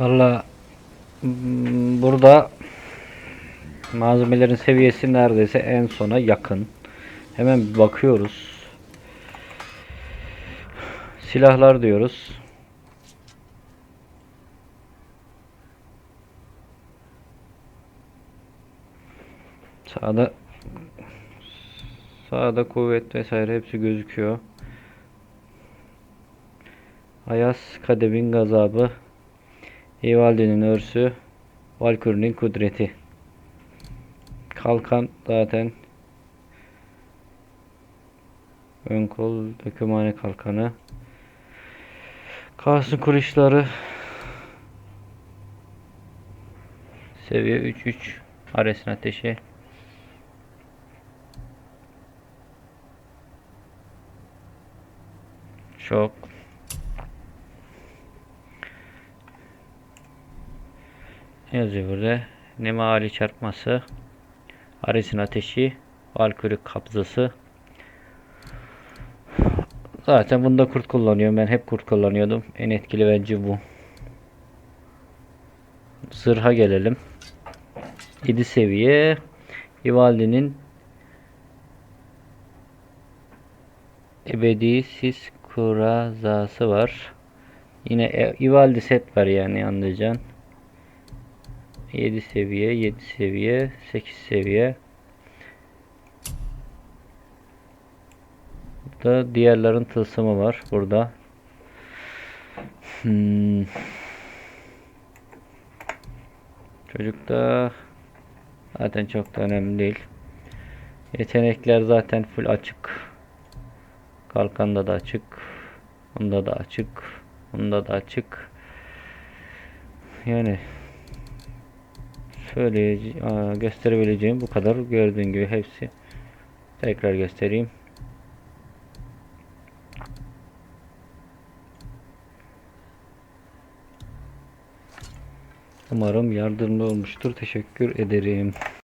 Valla mm, burada malzemelerin seviyesi neredeyse en sona yakın. Hemen bir bakıyoruz. Silahlar diyoruz. Sağda sağda kuvvet vesaire hepsi gözüküyor. Ayas Kadeb'in gazabı Evaldi'nin örsü Valkür'ün kudreti. Kalkan zaten Ön kol dökümhane kalkanı. Kasım kulişleri Seviye 3-3 Ares'in ateşi. Şok Ne yazıyor burada? Nemali çarpması Ares'in ateşi Valkürü kabzası Zaten bunda kurt kullanıyorum. Ben hep kurt kullanıyordum. En etkili bence bu. Zırha gelelim. 7 seviye. Ivaldi'nin ebedi sis kurazası var. Yine e- Ivaldi set var yani anlayacaksın. 7 seviye, 7 seviye, 8 seviye. Burada diğerlerin tılsımı var burada. Hmm. Çocukta zaten çok da önemli değil. Yetenekler zaten full açık. Kalkanda da açık. Bunda da açık. Bunda da açık. Yani söyleyeceğim, gösterebileceğim bu kadar. Gördüğün gibi hepsi. Tekrar göstereyim. Umarım yardımcı olmuştur. Teşekkür ederim.